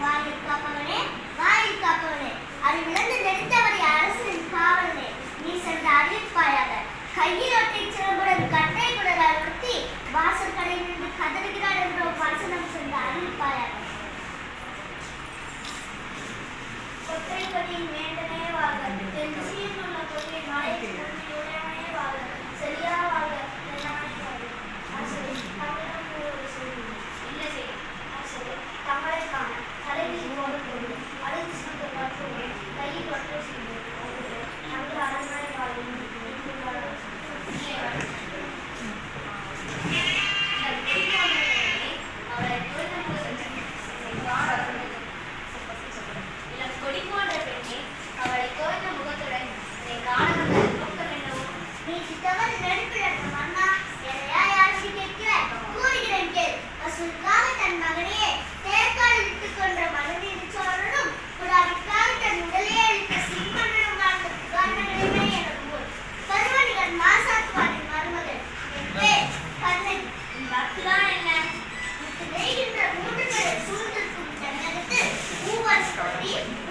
வாயில் காப்பவனே வாயில் காப்பவனே அது விழுந்து நெடுத்தவரை அரசின் காவலனே. நீ சென்ற அறிவிப்பாயாக கையில் ஒட்டி சிலம்புடன் கட்டை குடலால் ஒட்டி வாசல் கடை நின்று கதறுகிறார் என்ற வசனம் சென்ற அறிவிப்பாயாக கொட்டை கொடியின் வேண்டனேவாக தென் உள்ள கொடியை மாலை started with.